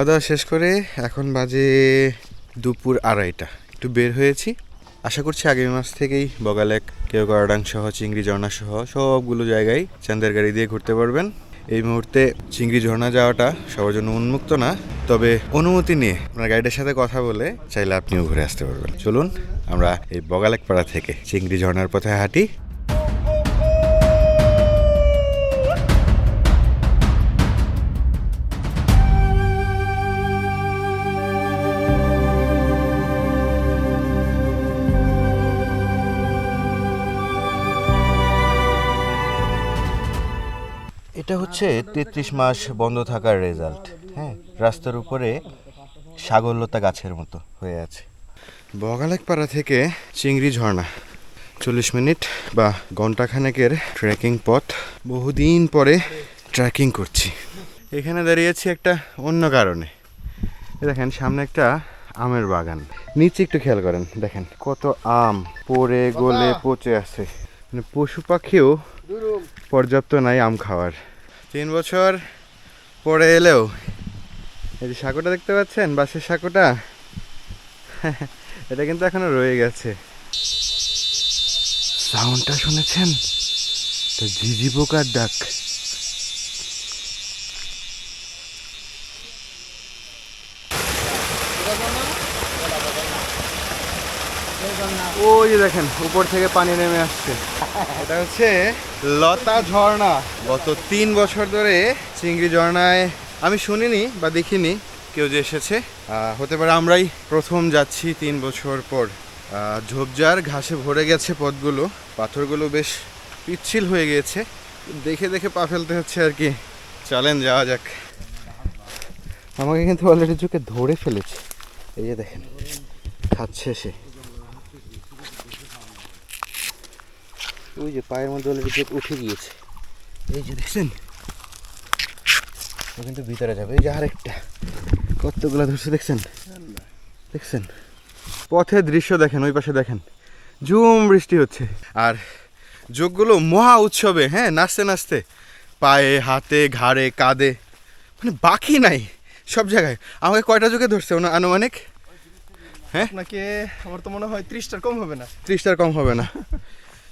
খাওয়া দাওয়া শেষ করে এখন বাজে দুপুর আড়াইটা। একটু বের হয়েছি। আশা করছি আগামী মাস থেকেই বগালেক গড়াডাং সহ, চিংড়ি ঝর্ণা সহ সবগুলো জায়গায় চান্দের গাড়ি দিয়ে ঘুরতে পারবেন। এই মুহূর্তে চিংড়ি ঝর্ণা যাওয়াটা সবার জন্য উন্মুক্ত না, তবে অনুমতি নিয়ে আপনার গাইডের সাথে কথা বলে চাইলে আপনিও ঘুরে আসতে পারবেন। চলুন আমরা এই বগালেক পাড়া থেকে চিংড়ি ঝর্ণার পথে হাঁটি। এটা হচ্ছে তেত্রিশ মাস বন্ধ থাকার রেজাল্ট হ্যাঁ? রাস্তার উপরে সাগরলতা গাছের মতো হয়ে আছে। বগালেক পাড়া থেকে চিংড়ি ঝর্ণা চল্লিশ মিনিট বা ঘন্টাখানেকের ট্রেকিং পথ। বহুদিন পরে ট্রেকিং করছি। এখানে দাঁড়িয়েছি একটা অন্য কারণে। দেখেন সামনে একটা আমের বাগান। নিচে একটু খেয়াল করেন দেখেন কত আম পড়ে গলে পচে আছে। মানে পশু পাখিও পর্যাপ্ত নাই আম খাওয়ার। তিন বছর পরে এলেও। এই যে সাঁকোটা দেখতে পাচ্ছেন? বাসের সাঁকোটা? এটা কিন্তু এখনও রয়ে গেছে। সাউন্ডটা শুনেছেন? তো ঝিঝি পোকার ডাক। ওই দেখেন, উপর থেকে পানি নেমে আসছে। এটা হচ্ছে লতা ঝর্ণা। গত তিন বছর ধরে চিংড়ি ঝর্ণায় আমি শুনিনি বা দেখিনি কেউ যে এসেছে। হতে পারে আমরাই প্রথম যাচ্ছি তিন বছর পর। ঝোপঝাড়, ঘাসে ভরে গেছে পথগুলো। পাথরগুলো বেশ পিচ্ছিল হয়ে গিয়েছে। দেখে দেখে পা ফেলতে হচ্ছে আর কি। চলেন, যাওয়া যাক। আমাকে কিন্তু অলরেডি চোখে ধরে ফেলেছে। এই যে দেখেন, খাচ্ছে সে। ওই যে পায়ের মধ্যে অলরেডি চোখ উঠে গিয়েছে। এই যে দেখছেন? ও কিন্তু ভিতরে যাবে। এই যে আরেকটা। কতগুলো ধরছে দেখছেন? দেখছেন? পথের দৃশ্য দেখেন ওই পাশে দেখেন। ঝুম বৃষ্টি হচ্ছে। আর যোগগুলো মহা উৎসবে হ্যাঁ নাচতে নাচতে। পায়ে হাতে ঘাড়ে কাঁধে। মানে বাকি নাই সব জায়গায়। আমাকে কয়টা যোগে ধরছে ওনা আনুমানিক? আপনাকে আমার তো মনে হয় ত্রিশটার কম হবে না। ত্রিশটার কম হবে না।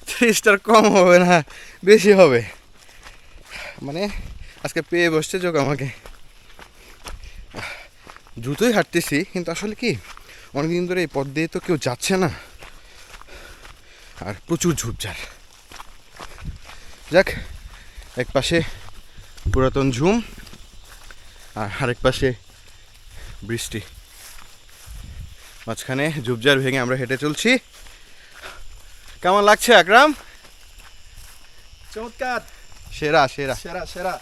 ত্রিশটার কম হবে না, বেশি হবে। মানে আজকে পেয়ে বসছে যোগ আমাকে। দ্রুতই হাঁটতেছি, কিন্তু আসলে কি, অনেকদিন ধরে এই পথ দিয়ে তো কেউ যাচ্ছে না। আর প্রচুর ঝুপঝাড়। যাক, এক পাশে পুরাতন ঝুম, আর আরেক পাশে বৃষ্টি। মাঝখানে ঝুপঝাড় ভেঙে আমরা হেঁটে চলছি। কেমন লাগছে আকরাম? চমৎকার। সেরা সেরা। সেরা সেরা।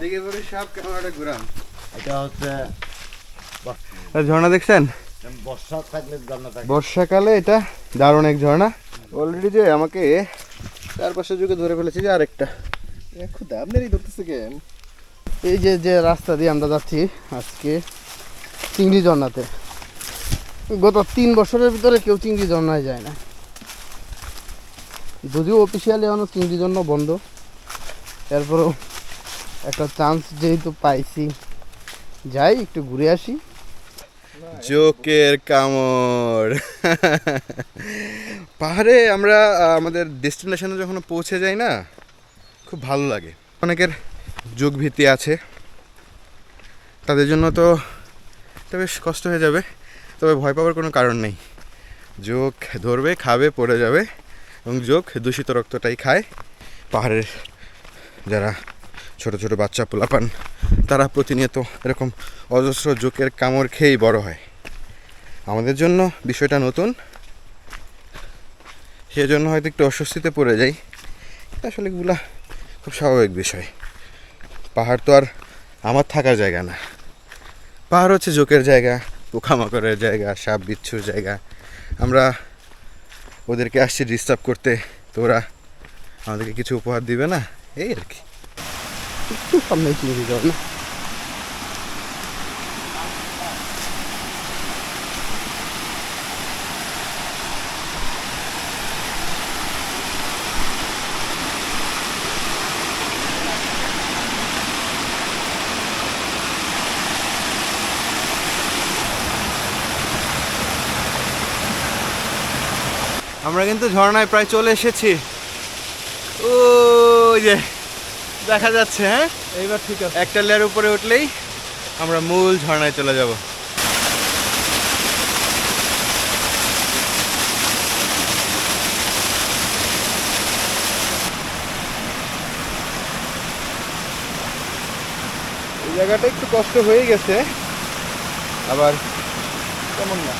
দেখে পরে সব ক্যামেরাটা ঘুরান। এটা হচ্ছে ঝর্ণা দেখছেন? বর্ষা থাকলে জানা থাকে। বর্ষাকালে এটা দারুণ এক ঝর্ণা। অলরেডি যে আমাকে চারপাশে যুগে ধরে ফেলেছে যে আরেকটা। খুদা আপনারই ধরতেছে কেন? এই যে যে রাস্তা দিয়ে আমরা যাচ্ছি আজকে চিংড়ি ঝর্ণাতে। গত তিন বছরের ভিতরে কেউ চিংড়ি জন্মায় যায় না। যদিও অফিসিয়ালি এখনও চিংড়ি জন্য বন্ধ। এরপরও একটা চান্স যেহেতু পাইছি। যাই, একটু ঘুরে আসি। জোকের কামড়। পাহাড়ে আমরা আমাদের ডেস্টিনেশনে যখন পৌঁছে যাই না, খুব ভালো লাগে। অনেকের যোগ ভীতি আছে। তাদের জন্য তো বেশ কষ্ট হয়ে যাবে। তবে ভয় পাওয়ার কোনো কারণ নেই। যোগ ধরবে, খাবে, পড়ে যাবে এবং যোগ দূষিত রক্তটাই খায়। পাহাড়ের যারা ছোট ছোট বাচ্চা পোলাপান, তারা প্রতিনিয়ত এরকম অজস্র জোকের কামড় খেয়েই বড় হয়। আমাদের জন্য বিষয়টা নতুন। সেজন্য হয়তো একটু অস্বস্তিতে পড়ে যাই। আসলে এগুলা খুব স্বাভাবিক বিষয়। পাহাড় তো আর আমার থাকার জায়গা না। পাহাড় হচ্ছে জোকের জায়গা। পোকামাকড়ের জায়গা, সাপ বিচ্ছুর জায়গা। আমরা ওদেরকে আসছি ডিস্টার্ব করতে। তোরা আমাদেরকে কিছু উপহার দিবে না? এই আর কি। একটু সামনে চিংড়ি ঝর্ণা আমরা কিন্তু ঝর্ণায় প্রায় চলে এসেছি। ওই যে দেখা যাচ্ছে হ্যাঁ? এইবার ঠিক আছে। একটা লেয়ার উপরে উঠলেই আমরা মূল ঝর্ণায় চলে যাব। এই জায়গাটা একটু কষ্ট হয়ে গেছে। আবার কেমন না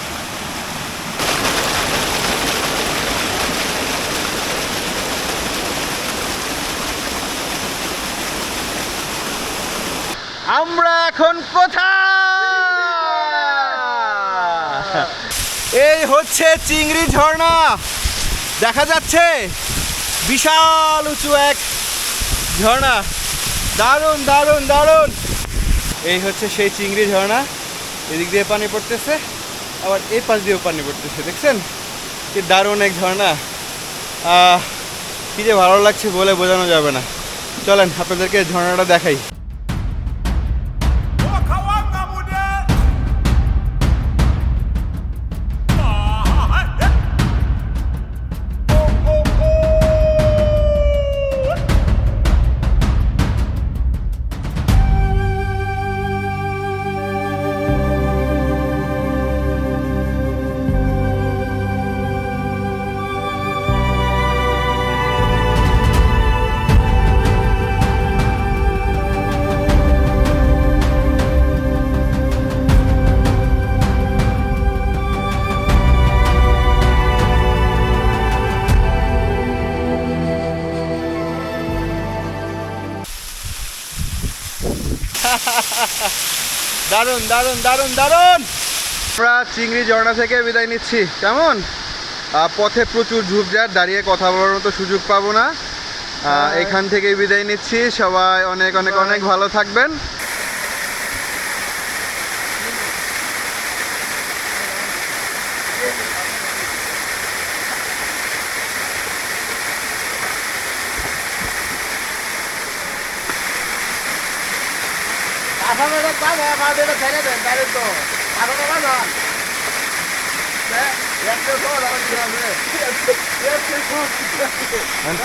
আমরা এখন কোথায়? এই হচ্ছে চিংড়ি ঝর্ণা। দেখা যাচ্ছে বিশাল উঁচু এক ঝর্ণা। দারুণ দারুণ দারুণ। এই হচ্ছে সেই চিংড়ি ঝর্ণা। এদিক দিয়ে পানি পড়তেছে, আবার এই পাশ দিয়েও পানি পড়তেছে, দেখছেন? কি দারুণ এক ঝর্ণা। কি যে ভালো লাগছে বলে বোঝানো যাবে না। চলেন, আপনাদেরকে ঝর্ণাটা দেখাই। দারুণ দারুণ দারুণ দারুণ! আমরা চিংড়ি ঝর্ণা থেকে বিদায় নিচ্ছি। কেমন? আহ, পথে প্রচুর ঝুপঝাট দাঁড়িয়ে কথা বলার মতো সুযোগ পাবো না। আহ, এখান থেকে বিদায় নিচ্ছি। সবাই অনেক অনেক অনেক ভালো থাকবেন। আসামে আমার পাবে ছেড়ে দেন তাহলে তো একশো সব আমার